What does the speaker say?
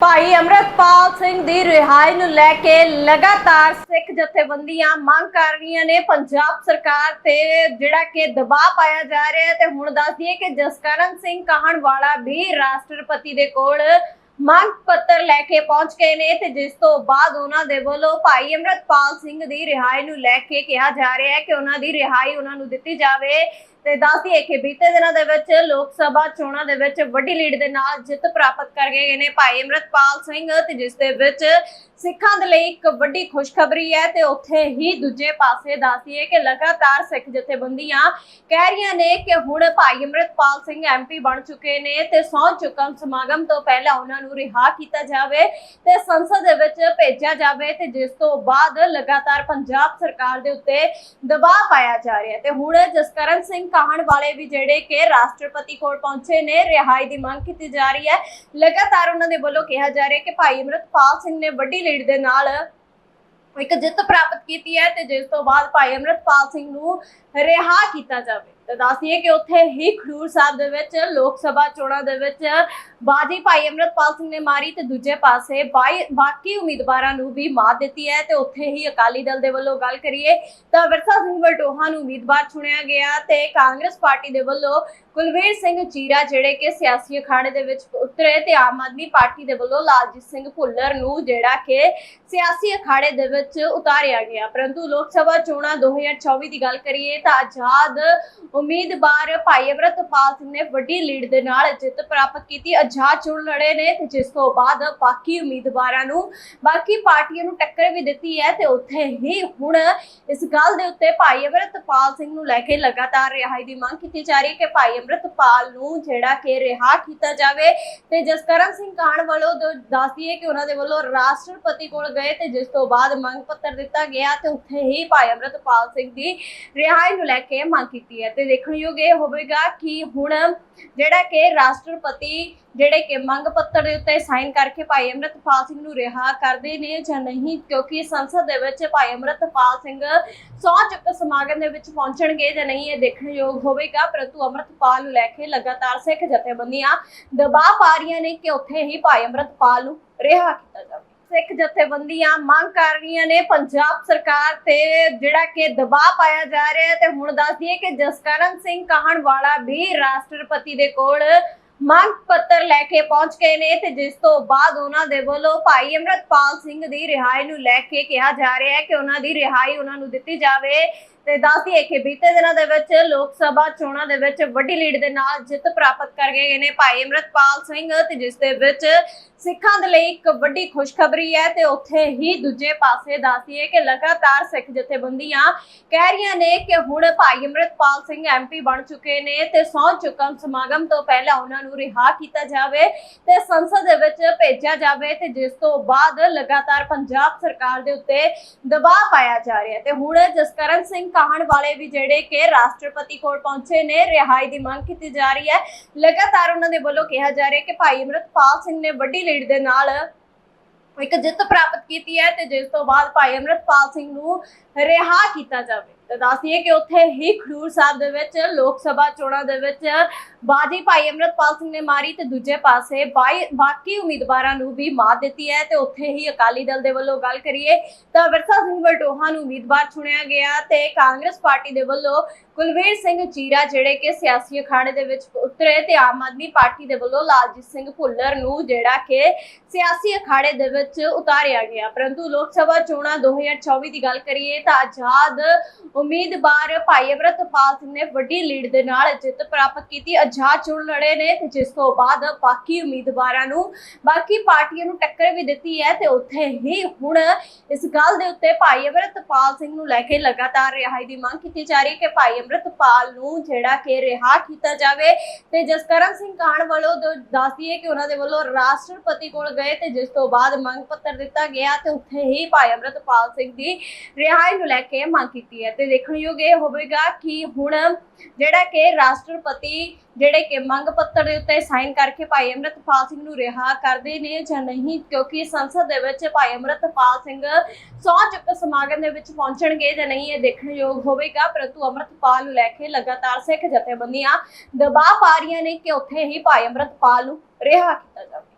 ਭਾਈ ਅਮਰਤਪਾਲ ਸਿੰਘ ਦੀ ਰਿਹਾਈ ਨੂੰ ਲੈ ਕੇ ਲਗਾਤਾਰ ਸਿੱਖ ਜਥੇਬੰਦੀਆਂ ਮੰਗ ਕਰ ਰਹੀਆਂ ਨੇ। ਪੰਜਾਬ ਸਰਕਾਰ ਤੇ ਜਿਹੜਾ ਕਿ ਦਬਾਅ ਪਾਇਆ ਜਾ ਰਿਹਾ ਹੈ ਤੇ ਹੁਣ ਦੱਸ ਦਈਏ ਕਿ ਜਸਕਰਨ ਸਿੰਘ ਕਾਹਣ ਵਾਲਾ ਵੀ ਰਾਸ਼ਟਰਪਤੀ ਦੇ ਕੋਲ ਮੰਗ ਪੱਤਰ ਲੈ ਕੇ ਪਹੁੰਚ ਗਏ ਨੇ ਤੇ ਜਿਸ ਤੋਂ ਬਾਅਦ ਉਹਨਾਂ ਦੇ ਵੱਲੋਂ ਭਾਈ ਅਮਰਤਪਾਲ ਸਿੰਘ ਦੀ ਰਿਹਾਈ ਨੂੰ ਲੈ ਕੇ ਕਿਹਾ ਜਾ ਰਿਹਾ ਹੈ ਕਿ ਉਹਨਾਂ ਦੀ ਰਿਹਾਈ ਉਹਨਾਂ ਨੂੰ ਦਿੱਤੀ ਜਾਵੇ। ਤੇ ਦੱਸ ਕਿ ਬੀਤੇ ਦਿਨਾਂ ਦੇ ਵਿੱਚ ਲੋਕ ਸਭਾ ਚੋਣਾਂ ਦੇ ਵਿੱਚ ਵੱਡੀ ਲੀਡ ਦੇ ਨਾਲ ਜਿੱਤ ਪ੍ਰਾਪਤ ਕਰ ਗਏ ਨੇ। ਭਾਈ ਅਮਰਤਪਾਲ ਸਿੰਘ ਤੇ ਜਿਸ ਦੇ ਵਿੱਚ ਸਿੱਖਾਂ ਦੇ ਲਈ ਇੱਕ ਵੱਡੀ ਖੁਸ਼ਖਬਰੀ ਹੈ ਤੇ ਉੱਥੇ ਹੀ ਦੂਜੇ ਪਾਸੇ ਦੱਸ ਕਿ ਲਗਾਤਾਰ ਸਿੱਖ ਜਥੇਬੰਦੀਆਂ ਕਹਿ ਰਹੀਆਂ ਨੇ ਕਿ ਹੁਣ ਭਾਈ ਅਮਰਤਪਾਲ ਸਿੰਘ ਐਮਪੀ ਬਣ ਚੁੱਕੇ ਨੇ ਤੇ ਸਹੁੰ ਚੁੱਕਣ ਸਮਾਗਮ ਤੋਂ ਪਹਿਲਾਂ ਉਹਨਾਂ ਨੂੰ ਰਿਹਾ ਕੀਤਾ ਜਾਵੇ ਤੇ ਸੰਸਦ ਦੇ ਵਿੱਚ ਭੇਜਿਆ ਜਾਵੇ ਤੇ ਜਿਸ ਤੋਂ ਬਾਅਦ ਲਗਾਤਾਰ ਪੰਜਾਬ ਸਰਕਾਰ ਦੇ ਉੱਤੇ ਦਬਾਅ ਪਾਇਆ ਜਾ ਰਿਹਾ ਤੇ ਹੁਣ ਜਸਕਰਨ ਸਿੰਘ ਕਾਹਣ ਵਾਲੇ ਵੀ ਜਿਹੜੇ ਕਿ ਰਾਸ਼ਟਰਪਤੀ ਕੋਲ ਪਹੁੰਚੇ ਨੇ, ਰਿਹਾਈ ਦੀ ਮੰਗ ਕੀਤੀ ਜਾ ਰਹੀ ਹੈ। ਲਗਾਤਾਰ ਉਹਨਾਂ ਦੇ ਵੱਲੋਂ ਕਿਹਾ ਜਾ ਰਿਹਾ ਕਿ ਭਾਈ ਅਮਰਤਪਾਲ ਸਿੰਘ ਨੇ ਵੱਡੀ ਲੀਡ ਦੇ ਨਾਲ ਇੱਕ ਜਿੱਤ ਪ੍ਰਾਪਤ ਕੀਤੀ ਹੈ ਤੇ ਜਿਸ ਤੋਂ ਬਾਅਦ ਭਾਈ ਅਮਰਤਪਾਲ ਸਿੰਘ ਨੂੰ ਰਿਹਾ ਕੀਤਾ ਜਾਵੇ। ਤੇ ਦੱਸਦੀਏ ਕਿ ਉੱਥੇ ਹੀ ਖਡੂਰ ਸਾਹਿਬ ਦੇ ਵਿੱਚ, ਲੋਕ ਸਭਾ ਚੋਣਾਂ ਦੇ ਵਿੱਚ ਬਾਜੀ ਭਾਈ ਅਮਰਤਪਾਲ ਸਿੰਘ ਨੇ ਮਾਰੀ ਤੇ ਦੂਜੇ ਪਾਸੇ ਬਾਕੀ ਉਮੀਦਵਾਰਾਂ ਨੂੰ ਵੀ ਮਾਤ ਦਿੱਤੀ ਹੈ ਤੇ ਉੱਥੇ ਹੀ ਅਕਾਲੀ ਦਲ ਦੇ ਵੱਲੋਂ ਗੱਲ ਕਰੀਏ ਤਾਂ ਵਿਰਸਾ ਸਿੰਘ ਵਲਟੋਹਾ ਨੂੰ ਉਮੀਦਵਾਰ ਚੁਣਿਆ ਗਿਆ ਤੇ ਕਾਂਗਰਸ ਪਾਰਟੀ ਦੇ ਵੱਲੋਂ ਕੁਲਵੀਰ ਸਿੰਘ ਚੀਰਾ ਜਿਹੜੇ ਕਿ ਸਿਆਸੀ ਅਖਾੜੇ ਦੇ ਵਿੱਚ ਉਤਰੇ ਤੇ ਆਮ ਆਦਮੀ ਪਾਰਟੀ ਦੇ ਵੱਲੋਂ ਲਾਲਜੀਤ ਸਿੰਘ ਭੁੱਲਰ ਨੂੰ ਜਿਹੜਾ ਕਿ ਸਿਆਸੀ ਅਖਾੜੇ ਦੇ ਵਿੱਚ ਉਤਾਰਿਆ ਗਿਆ। ਪਰੰਤੂ ਲੋਕ ਸਭਾ ਚੋਣਾਂ 2024 ਦੀ ਗੱਲ ਕਰੀਏ ਤਾਂ ਆਜ਼ਾਦ ਉਮੀਦਵਾਰ ਭਾਈ ਅਮਰਤਪਾਲ ਸਿੰਘ ਨੇ ਵੱਡੀ ਲੀਡ ਦੇ ਨਾਲ ਜਿੱਤ ਪ੍ਰਾਪਤ ਕੀਤੀ, ਆਜ਼ਾਦ ਚੋਣ ਲੜੇ ਨੇ ਤੇ ਜਿਸ ਤੋਂ ਬਾਅਦ ਬਾਕੀ ਉਮੀਦਵਾਰਾਂ ਨੂੰ ਬਾਕੀ ਪਾਰਟੀਆਂ ਨੂੰ ਟੱਕਰ ਵੀ ਦਿੱਤੀ ਹੈ ਤੇ ਉੱਥੇ ਹੀ ਹੁਣ ਇਸ ਗੱਲ ਦੇ ਉੱਤੇ ਭਾਈ ਅਮਰਤਪਾਲ ਸਿੰਘ ਨੂੰ ਲੈ ਕੇ ਲਗਾਤਾਰ ਰਿਹਾਈ ਦੀ ਮੰਗ ਕੀਤੀ ਜਾ ਰਹੀ ਹੈ ਕਿ ਭਾਈ ਅਮਰਤਪਾਲ ਨੂੰ ਜਿਹੜਾ ਕਿ ਰਿਹਾ ਕੀਤਾ ਜਾਵੇ ਤੇ ਜਸਕਰਨ ਸਿੰਘ ਕਾਹਣ ਵੱਲੋਂ ਦ- ਦੱਸਦੀ ਹੈ ਕਿ ਉਹਨਾਂ ਦੇ ਵੱਲੋਂ ਰਾਸ਼ਟਰਪਤੀ ਕੋਲ ਗਏ ਤੇ ਜਿਸ ਤੋਂ ਬਾਅਦ ਮੰਗ ਪੱਤਰ ਦਿੱਤਾ ਗਿਆ ਤੇ ਉੱਥੇ ਹੀ ਭਾਈ ਅਮਰਤਪਾਲ ਸਿੰਘ ਦੀ ਰਿਹਾਈ ਨੂੰ ਲੈ ਕੇ ਮੰਗ ਕੀਤੀ ਹੈ ਤੇ ਦੇਖਣਯੋਗ ਇਹ ਹੋਵੇਗਾ ਕਿ ਹੁਣ ਜਿਹੜਾ ਕਿ ਰਾਸ਼ਟਰਪਤੀ ਜਿਹੜੇ ਕਿ ਮੰਗ ਪੱਤਰ ਦੇ ਉੱਤੇ ਸਾਈਨ ਕਰਕੇ ਭਾਈ ਅਮਰਤਪਾਲ ਸਿੰਘ ਨੂੰ ਰਿਹਾ ਕਰਦੇ ਨੇ ਜਾਂ ਨਹੀਂ, ਕਿਉਂਕਿ ਸੰਸਦ ਦੇ ਵਿੱਚ ਭਾਈ ਅਮਰਤਪਾਲ ਸਿੰਘ ਸਹੁੰ ਚੁੱਕ ਸਮਾਗਮ ਦੇ ਵਿੱਚ ਪਹੁੰਚਣਗੇ ਜਾਂ ਨਹੀਂ, ਇਹ ਦੇਖਣਯੋਗ ਹੋਵੇਗਾ। ਪਰੰਤੂ ਅਮਰਤਪਾਲ ਨੂੰ ਲੈ ਕੇ ਲਗਾਤਾਰ ਸਿੱਖ ਜਥੇਬੰਦੀਆਂ ਦਬਾਅ ਪਾ ਰਹੀਆਂ ਨੇ ਕਿ ਉੱਥੇ ਹੀ ਭਾਈ ਅਮਰਤਪਾਲ ਨੂੰ ਰਿਹਾ ਕੀਤਾ ਜਾਵੇ। ਸਿੱਖ ਜਥੇਬੰਦੀਆਂ ਮੰਗ ਕਰ ਰਹੀਆਂ ਨੇ। ਪੰਜਾਬ ਸਰਕਾਰ ਤੇ ਜਿਹੜਾ ਕਿ ਦਬਾਅ ਪਾਇਆ ਜਾ ਰਿਹਾ ਹੈ ਤੇ ਹੁਣ ਦੱਸ ਦਈਏ ਕਿ ਜਸਕਰਨ ਸਿੰਘ ਕਾਹਣਵਾਲਾ ਵੀ ਰਾਸ਼ਟਰਪਤੀ ਦੇ ਕੋਲ ਮੰਗ ਪੱਤਰ ਲੈ ਕੇ ਪਹੁੰਚ ਗਏ ਨੇ ਤੇ ਜਿਸ ਤੋਂ ਬਾਅਦ ਉਹਨਾਂ ਦੇ ਵੱਲੋਂ ਭਾਈ ਅਮਰਤਪਾਲ ਸਿੰਘ ਦੀ ਰਿਹਾਈ ਨੂੰ ਲੈ ਕੇ ਕਿਹਾ ਜਾ ਰਿਹਾ ਹੈ ਕਿ ਉਹਨਾਂ ਦੀ ਰਿਹਾਈ ਉਹਨਾਂ ਨੂੰ ਦਿੱਤੀ ਜਾਵੇ। ਤੇ ਦੱਸ ਕਿ ਬੀਤੇ ਦਿਨਾਂ ਦੇ ਵਿੱਚ ਲੋਕ ਸਭਾ ਚੋਣਾਂ ਦੇ ਵਿੱਚ ਵੱਡੀ ਲੀਡ ਦੇ ਨਾਲ ਜਿੱਤ ਪ੍ਰਾਪਤ ਕਰ ਗਏ ਨੇ। ਭਾਈ ਅਮਰਤਪਾਲ ਸਿੰਘ ਤੇ ਜਿਸ ਦੇ ਵਿੱਚ ਸਿੱਖਾਂ ਦੇ ਲਈ ਇੱਕ ਵੱਡੀ ਖੁਸ਼ਖਬਰੀ ਹੈ ਤੇ ਉੱਥੇ ਹੀ ਦੂਜੇ ਪਾਸੇ ਦੱਸ ਕਿ ਲਗਾਤਾਰ ਸਿੱਖ ਜਥੇਬੰਦੀਆਂ ਕਹਿ ਰਹੀਆਂ ਨੇ ਕਿ ਹੁਣ ਭਾਈ ਅਮਰਤਪਾਲ ਸਿੰਘ ਐਮਪੀ ਬਣ ਚੁੱਕੇ ਨੇ ਤੇ ਸਹੁੰ ਚੁੱਕਣ ਸਮਾਗਮ ਤੋਂ ਪਹਿਲਾਂ ਉਹਨਾਂ ਨੂੰ ਰਿਹਾ ਕੀਤਾ ਜਾਵੇ ਤੇ ਸੰਸਦ ਦੇ ਵਿੱਚ ਭੇਜਿਆ ਜਾਵੇ ਤੇ ਜਿਸ ਤੋਂ ਬਾਅਦ ਲਗਾਤਾਰ ਪੰਜਾਬ ਸਰਕਾਰ ਦੇ ਉੱਤੇ ਦਬਾਅ ਪਾਇਆ ਜਾ ਰਿਹਾ ਤੇ ਹੁਣ ਜਸਕਰਨ ਸਿੰਘ ਕਾਹਣ ਵਾਲੇ ਵੀ ਜਿਹੜੇ ਕਿ ਰਾਸ਼ਟਰਪਤੀ ਕੋਲ ਪਹੁੰਚੇ ਨੇ, ਰਿਹਾਈ ਦੀ ਮੰਗ ਕੀਤੀ ਜਾ ਰਹੀ ਹੈ। ਲਗਾਤਾਰ ਉਹਨਾਂ ਦੇ ਵੱਲੋਂ ਕਿਹਾ ਜਾ ਰਿਹਾ ਕਿ ਭਾਈ ਅਮਰਤਪਾਲ ਸਿੰਘ ਨੇ ਵੱਡੀ ਲੀਡ ਦੇ ਨਾਲ ਇੱਕ ਜਿੱਤ ਪ੍ਰਾਪਤ ਕੀਤੀ ਹੈ ਤੇ ਜਿਸ ਤੋਂ ਬਾਅਦ ਭਾਈ ਅਮਰਤਪਾਲ ਸਿੰਘ ਨੂੰ ਰਿਹਾ ਕੀਤਾ ਜਾਵੇ। ਤੇ ਦੱਸਦੀਏ ਕਿ ਉੱਥੇ ਹੀ ਖਡੂਰ ਸਾਹਿਬ ਦੇ ਵਿੱਚ, ਲੋਕ ਸਭਾ ਚੋਣਾਂ ਦੇ ਵਿੱਚ ਬਾਜੀ ਭਾਈ ਅਮਰਤਪਾਲ ਸਿੰਘ ਨੇ ਮਾਰੀ ਤੇ ਦੂਜੇ ਪਾਸੇ ਬਾਕੀ ਉਮੀਦਵਾਰਾਂ ਨੂੰ ਵੀ ਮਾਤ ਦਿੱਤੀ ਹੈ ਤੇ ਉੱਥੇ ਹੀ ਅਕਾਲੀ ਦਲ ਦੇ ਵੱਲੋਂ ਗੱਲ ਕਰੀਏ ਤਾਂ ਵਿਰਸਾ ਸਿੰਘ ਵਲਟੋਹਾ ਨੂੰ ਉਮੀਦਵਾਰ ਚੁਣਿਆ ਗਿਆ ਤੇ ਕਾਂਗਰਸ ਪਾਰਟੀ ਦੇ ਵੱਲੋਂ ਕੁਲਵੀਰ ਸਿੰਘ ਚੀਰਾ ਜਿਹੜੇ ਕਿ ਸਿਆਸੀ ਅਖਾੜੇ ਦੇ ਵਿੱਚ ਉਤਰੇ ਤੇ ਆਮ ਆਦਮੀ ਪਾਰਟੀ ਦੇ ਵੱਲੋਂ ਲਾਲਜੀਤ ਸਿੰਘ ਭੁੱਲਰ ਨੂੰ ਜਿਹੜਾ ਕਿ ਸਿਆਸੀ ਅਖਾੜੇ ਦੇ ਵਿੱਚ ਉਤਾਰਿਆ ਗਿਆ। ਪਰੰਤੂ ਲੋਕ ਸਭਾ ਚੋਣਾਂ 2024 ਦੀ ਗੱਲ ਕਰੀਏ ਤਾਂ ਆਜ਼ਾਦ ਉਮੀਦਵਾਰ ਭਾਈ ਅਮਰਤਪਾਲ ਸਿੰਘ ਨੇ ਵੱਡੀ ਲੀਡ ਦੇ ਨਾਲ ਜਿੱਤ ਪ੍ਰਾਪਤ ਕੀਤੀ, ਆਜ਼ਾਦ ਚੋਣ ਲੜੇ ਨੇ ਤੇ ਜਿਸ ਤੋਂ ਬਾਅਦ ਬਾਕੀ ਉਮੀਦਵਾਰਾਂ ਨੂੰ, ਬਾਕੀ ਪਾਰਟੀਆਂ ਨੂੰ ਟੱਕਰ ਵੀ ਦਿੱਤੀ ਹੈ ਤੇ ਉੱਥੇ ਹੀ ਹੁਣ ਇਸ ਗੱਲ ਦੇ ਉੱਤੇ ਭਾਈ ਅਮਰਤਪਾਲ ਸਿੰਘ ਨੂੰ ਲੈ ਕੇ ਲਗਾਤਾਰ ਰਿਹਾਈ ਦੀ ਮੰਗ ਕੀਤੀ ਜਾ ਰਹੀ ਹੈ ਕਿ ਭਾਈ ਅਮਰਤਪਾਲ ਨੂੰ ਜਿਹੜਾ ਕਿ ਰਿਹਾ ਕੀਤਾ ਜਾਵੇ ਤੇ ਜਸਕਰਨ ਸਿੰਘ ਕਾਹਣ ਵੱਲੋਂ ਦੱਸਦੀ ਹੈ ਕਿ ਉਹਨਾਂ ਦੇ ਵੱਲੋਂ ਰਾਸ਼ਟਰਪਤੀ ਕੋਲ ਗਏ ਤੇ ਜਿਸ ਤੋਂ ਬਾਅਦ ਮੰਗ ਪੱਤਰ ਦਿੱਤਾ ਗਿਆ ਤੇ ਉੱਥੇ ਹੀ ਭਾਈ ਅਮਰਤਪਾਲ ਸਿੰਘ ਦੀ ਰਿਹਾਈ ਨੂੰ ਲੈ ਕੇ ਮੰਗ ਕੀਤੀ ਹੈ ਤੇ ਦੇਖਣਯੋਗ ਇਹ ਹੋਵੇਗਾ ਕਿ ਹੁਣ ਜਿਹੜਾ ਕਿ ਰਾਸ਼ਟਰਪਤੀ ਜਿਹੜੇ ਕਿ ਮੰਗ ਪੱਤਰ ਦੇ ਉੱਤੇ ਸਾਈਨ ਕਰਕੇ ਭਾਈ ਅਮਰਤਪਾਲ ਸਿੰਘ ਨੂੰ ਰਿਹਾ ਕਰਦੇ ਨੇ ਜਾਂ ਨਹੀਂ, ਕਿਉਂਕਿ ਸੰਸਦ ਦੇ ਵਿੱਚ ਭਾਈ ਅਮਰਤਪਾਲ ਸਿੰਘ ਸਹੁੰ ਚੁੱਕ ਸਮਾਗਮ ਦੇ ਵਿੱਚ ਪਹੁੰਚਣਗੇ ਜਾਂ ਨਹੀਂ, ਇਹ ਦੇਖਣਯੋਗ ਹੋਵੇਗਾ। ਪਰੰਤੂ ਅਮਰਤਪਾਲ ਨੂੰ ਲੈ ਕੇ ਲਗਾਤਾਰ ਸਿੱਖ ਜਥੇਬੰਦੀਆਂ ਦਬਾਅ ਪਾ ਰਹੀਆਂ ਨੇ ਕਿ ਉੱਥੇ ਹੀ ਭਾਈ ਅਮਰਤਪਾਲ ਨੂੰ ਰਿਹਾ ਕੀਤਾ ਜਾਵੇ।